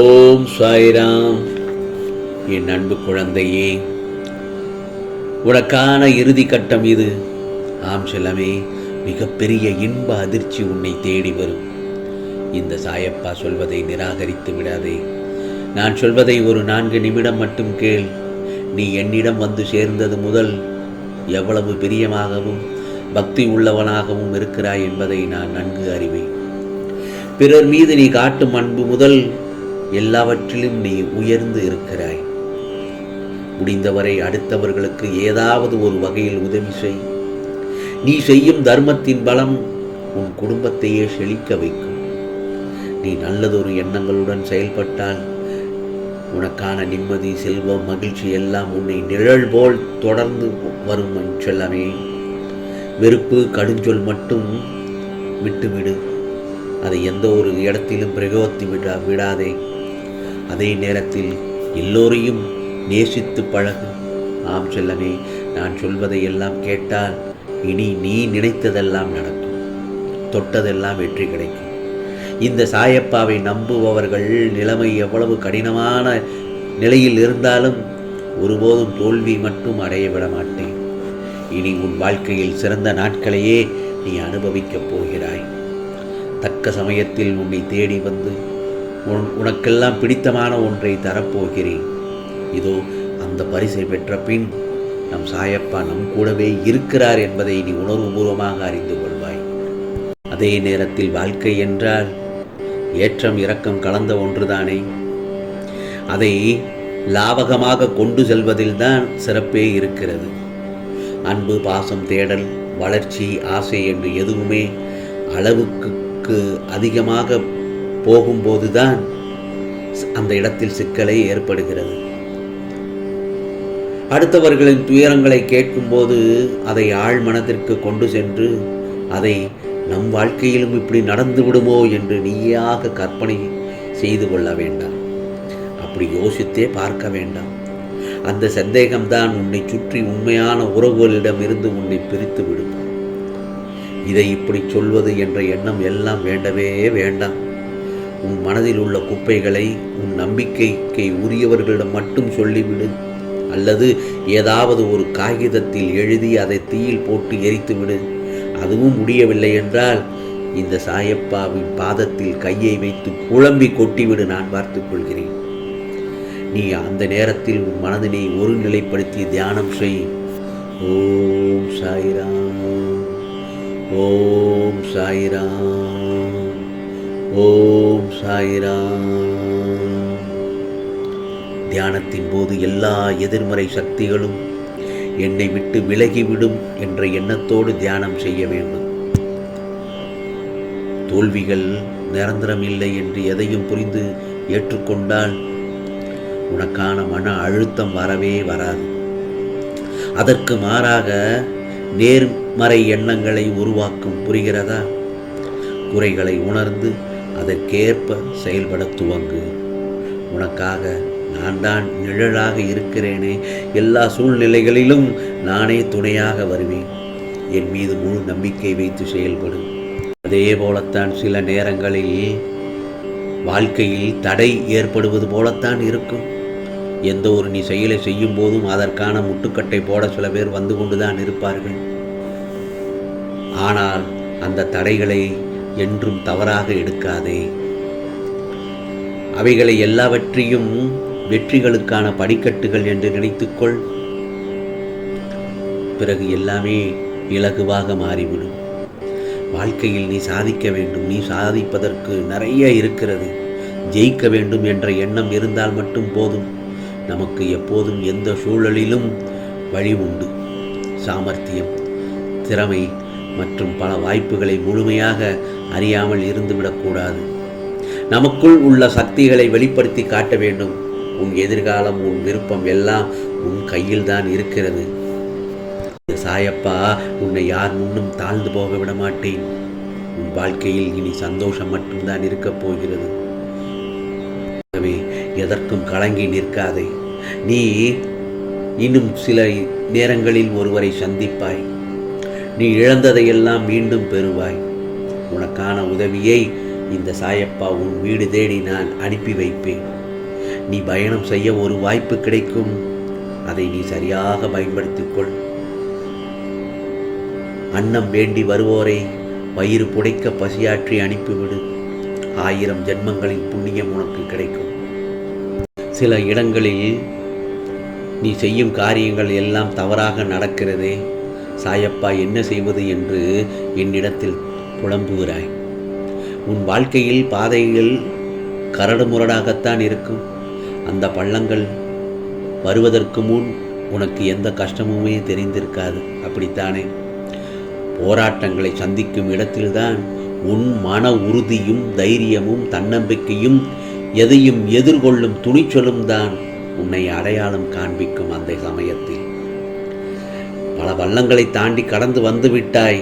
ஓம் சாய்ராம். என் அன்பு குழந்தையே உனக்கான இறுதி கட்டம் இது. ஆம் செல்லமே மிகப்பெரிய இன்ப அதிர்ச்சி உன்னை தேடி வரும். இந்த சாயப்பா சொல்வதை நிராகரித்து விடாதே. நான் சொல்வதை ஒரு நான்கு நிமிடம் மட்டும் கேள். நீ என்னிடம் வந்து சேர்ந்தது முதல் எவ்வளவு பிரியமாகவும் பக்தி உள்ளவனாகவும் இருக்கிறாய் என்பதை நான் நன்கு அறிவேன். பிறர் மீது நீ காட்டும் அன்பு முதல் எல்லாவற்றிலும் நீ உயர்ந்து இருக்கிறாய். முடிந்தவரை அடுத்தவர்களுக்கு ஏதாவது ஒரு வகையில் உதவி செய். நீ செய்யும் தர்மத்தின் பலம் உன் குடும்பத்தையே செழிக்க வைக்கும். நீ நல்லதொரு எண்ணங்களுடன் செயல்பட்டால் உனக்கான நிம்மதி செல்வம் மகிழ்ச்சி எல்லாம் உன்னை நிழல் போல் தொடர்ந்து வரும் என் செல்லமே. வெறுப்பு கடுஞ்சொல் மட்டும் விட்டுவிடு. அதை எந்த ஒரு இடத்திலும் பிரயோகித்து விடா விடாதே. அதே நேரத்தில் எல்லோரையும் நேசித்து பழகு. ஆம் செல்லமே நான் சொல்வதை எல்லாம் கேட்டால் இனி நீ நினைத்ததெல்லாம் நடக்கும். தொட்டதெல்லாம் வெற்றி கிடைக்கும். இந்த சாயப்பாவை நம்புபவர்கள் நிலைமை எவ்வளவு கடினமான நிலையில் இருந்தாலும் ஒருபோதும் தோல்வி மட்டும் அடைய விட மாட்டேன். இனி உன் வாழ்க்கையில் சிறந்த நாட்களையே நீ அனுபவிக்கப் போகிறாய். தக்க சமயத்தில் உன்னை தேடி வந்து உனக்கெல்லாம் பிடித்தமான ஒன்றை தரப்போகிறேன். இதோ அந்த பரிசை பெற்ற பின் நம் சாயப்பா நம் கூடவே இருக்கிறார் என்பதை நீ உணர்வுபூர்வமாக அறிந்து கொள்வாய். அதே நேரத்தில் வாழ்க்கை என்றால் ஏற்றம் இரக்கம் கலந்த ஒன்றுதானே? அதை லாவகமாக கொண்டு செல்வதில்தான் சிறப்பே இருக்கிறது. அன்பு பாசம் தேடல் வளர்ச்சி ஆசை என்று எதுவுமே அளவுக்கு அதிகமாக போகும்போதுதான் அந்த இடத்தில் சிக்கலை ஏற்படுகிறது. அடுத்தவர்களின் துயரங்களை கேட்கும்போது அதை ஆழ் மனதிற்கு கொண்டு சென்று அதை நம் வாழ்க்கையிலும் இப்படி நடந்து விடுமோ என்று நீயாக கற்பனை செய்து கொள்ள வேண்டாம். அப்படி யோசித்தே பார்க்க வேண்டாம். அந்த சந்தேகம்தான் உன்னை சுற்றி உண்மையான உறவுகளிடம் இருந்து உன்னை பிரித்து விடும். இதை இப்படி சொல்வது என்ற எண்ணம் எல்லாம் வேண்டவே வேண்டாம். உன் மனதில் உள்ள குப்பைகளை உன் நம்பிக்கைக்கு உரியவர்களிடம் மட்டும் சொல்லிவிடு. அல்லது ஏதாவது ஒரு காகிதத்தில் எழுதி அதை தீயில் போட்டு எரித்துவிடு. அதுவும் முடியவில்லை என்றால் இந்த சாயப்பாவின் பாதத்தில் கையை வைத்து குழம்பி கொட்டிவிடு நான் பார்த்துக் கொள்கிறேன். நீ அந்த நேரத்தில் உன் மனதினை ஒருநிலைப்படுத்தி தியானம் செய். ஓம் சாய்ராம். ஓம் சாய்ராம். சாயிராம். தியானத்தின் போது எல்லா எதிர்மறை சக்திகளும் என்னை விட்டு விலகிவிடும் என்ற எண்ணத்தோடு தியானம் செய்ய வேண்டும். தோல்விகள் நிரந்தரம் இல்லை என்று எதையும் புரிந்து ஏற்றுக்கொண்டால் உனக்கான மன அழுத்தம் வரவே வராது. அதற்கு மாறாக நேர்மறை எண்ணங்களை உருவாக்கும் புரிகிறதா? குறைகளை உணர்ந்து அதற்கேற்ப செயல்பட துவங்கு. உனக்காக நான் தான் நிழலாக இருக்கிறேனே. எல்லா சூழ்நிலைகளிலும் நானே துணையாக வருவேன். என் மீது முழு நம்பிக்கை வைத்து செயல்படும் அதே போலத்தான் சில நேரங்களில் வாழ்க்கையில் தடை ஏற்படுவது போலத்தான் இருக்கும். எந்த ஒரு நீ செயலை செய்யும் போதும் அதற்கான முட்டுக்கட்டை போட சில பேர் வந்து கொண்டுதான் இருப்பார்கள். ஆனால் அந்த தடைகளை என்றும் தவறாக எடுக்காதே. அவைகளை எல்லாவற்றையும் வெற்றிகளுக்கான படிக்கட்டுகள் என்று நினைத்துக்கொள். பிறகு எல்லாமே இலகுவாக மாறிவிடும். வாழ்க்கையில் நீ சாதிக்க வேண்டும். நீ சாதிப்பதற்கு நிறைய இருக்கிறது. ஜெயிக்க வேண்டும் என்ற எண்ணம் இருந்தால் மட்டும் போதும். நமக்கு எப்போதும் எந்த சூழலிலும் வழி உண்டு சாமர்த்தியம் திறமை மற்றும் பல வாய்ப்புகளை முழுமையாக அறியாமல் இருந்துவிடக்கூடாது. நமக்குள் உள்ள சக்திகளை வெளிப்படுத்தி காட்ட வேண்டும். உன் எதிர்காலம் உன் விருப்பம் எல்லாம் உன் கையில் தான் இருக்கிறது. சாயப்பா உன்னை யார் முன்னும் தாழ்ந்து போக விட மாட்டேன் உன் வாழ்க்கையில் இனி சந்தோஷம் மட்டும்தான் இருக்கப் போகிறது. எதற்கும் கலங்கி நிற்காதே. நீ இன்னும் சில நேரங்களில் ஒருவரை சந்திப்பாய். நீ இழந்ததையெல்லாம் மீண்டும் பெறுவாய். உனக்கான உதவியை இந்த சாயப்பா உன் வீடு தேடி நான் அனுப்பி வைப்பேன். நீ பயணம் செய்ய ஒரு வாய்ப்பு கிடைக்கும். அதை நீ சரியாக பயன்படுத்திக் கொள் அன்னம் வேண்டி வருவோரை வயிறு புடைக்க பசியாற்றி அனுப்பிவிடு. ஆயிரம் ஜென்மங்களின் புண்ணியம் உனக்கு கிடைக்கும். சில இடங்களில் நீ செய்யும் காரியங்கள் எல்லாம் தவறாக நடக்கிறதே. சாயப்பா என்ன செய்வது என்று என்னிடத்தில் புலம்புகிறாய். உன் வாழ்க்கையில் பாதைகள் கரடுமுரடாகத்தான் இருக்கும். அந்த பள்ளங்கள் வருவதற்கு முன் உனக்கு எந்த கஷ்டமுமே தெரிந்திருக்காது. அப்படித்தானே? போராட்டங்களை சந்திக்கும் இடத்தில்தான் உன் மன உறுதியும் தைரியமும் தன்னம்பிக்கையும் எதையும் எதிர்கொள்ளும் துணிச்சலும் தான் உன்னை அடையாளம் காண்பிக்கும் அந்த சமயத்தில். பல வள்ளங்களை தாண்டி கடந்து வந்து விட்டாய்.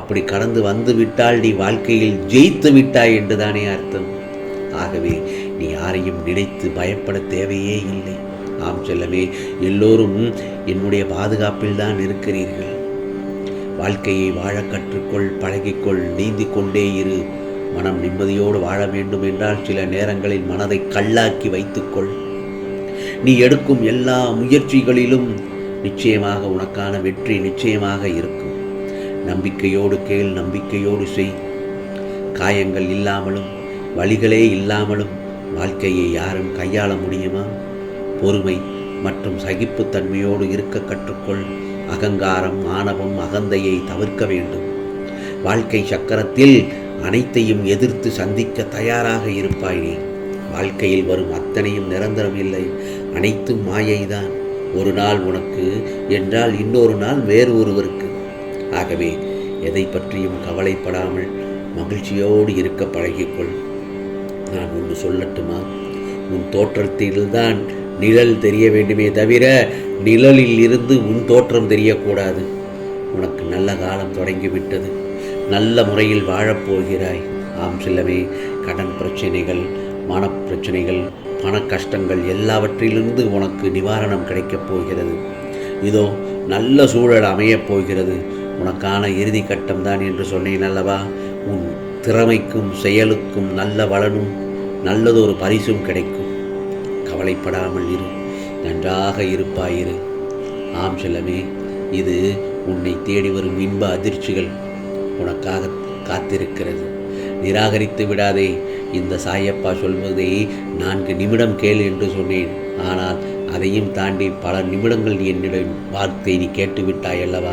அப்படி கடந்து வந்து விட்டால் நீ வாழ்க்கையில் ஜெயித்து விட்டாய் என்றுதானே அர்த்தம். ஆகவே நீ யாரையும் நினைத்து பயப்பட தேவையே இல்லை. ஆம் செல்லவே எல்லோரும் என்னுடைய பாதுகாப்பில் தான் இருக்கிறீர்கள். வாழ்க்கையை வாழ கற்றுக்கொள் பழகிக்கொள் நீந்தி கொண்டே இரு. மனம் நிம்மதியோடு வாழ வேண்டும் என்றால் சில நேரங்களில் மனதை கல்லாக்கி வைத்துக்கொள். நீ எடுக்கும் எல்லா முயற்சிகளிலும் நிச்சயமாக உனக்கான வெற்றி நிச்சயமாக இருக்கும். நம்பிக்கையோடு கேள் நம்பிக்கையோடு செய். காயங்கள் இல்லாமலும் வழிகளே இல்லாமலும் வாழ்க்கையை யாரும் கையாள முடியுமா? பொறுமை மற்றும் சகிப்புத்தன்மையோடு இருக்க கற்றுக்கொள். அகங்காரம் ஆணவம் அகந்தையை தவிர்க்க வேண்டும். வாழ்க்கை சக்கரத்தில் அனைத்தையும் எதிர்த்து சந்திக்க தயாராக இருப்பாய் நீ. வாழ்க்கையில் வரும் அத்தனையும் நிரந்தரம் இல்லை. அனைத்தும் மாயைதான். ஒரு நாள் உனக்கு என்றால் இன்னொரு நாள் வேறு ஒருவருக்கு. ஆகவே எதை பற்றியும் கவலைப்படாமல் மகிழ்ச்சியோடு இருக்க பழகிக்கொள். நான் ஒன்று சொல்லட்டுமா? உன் தோற்றத்தில்தான் நிழல் தெரிய வேண்டுமே தவிர நிழலில் இருந்து உன் தோற்றம் தெரியக்கூடாது. உனக்கு நல்ல காலம் தொடங்கிவிட்டது. நல்ல முறையில் வாழப்போகிறாய் ஆம் செல்லவே கடன் பிரச்சனைகள் மனப்பிரச்சனைகள் பண கஷ்டங்கள் எல்லாவற்றிலிருந்து உனக்கு நிவாரணம் கிடைக்கப் போகிறது. இதோ நல்ல சூழல் அமையப் போகிறது. உனக்கான இறுதி கட்டம்தான் என்று சொன்னேன் அல்லவா? உன் திறமைக்கும் செயலுக்கும் நல்ல வளனும் நல்லதொரு பரிசும் கிடைக்கும். கவலைப்படாமல் இரு. நன்றாக இருப்பாயிரு. ஆம் செல்லமே இது உன்னை தேடி வரும் இன்ப அதிர்ச்சிகள் உனக்காக காத்திருக்கிறது. நிராகரித்து விடாதே. இந்த சாயப்பா சொல்வதை நான்கு நிமிடம் கேள் என்று சொன்னேன். ஆனால் அதையும் தாண்டி பல நிமிடங்கள் என்னிடம் வார்த்தை நீ கேட்டுவிட்டாய் அல்லவா?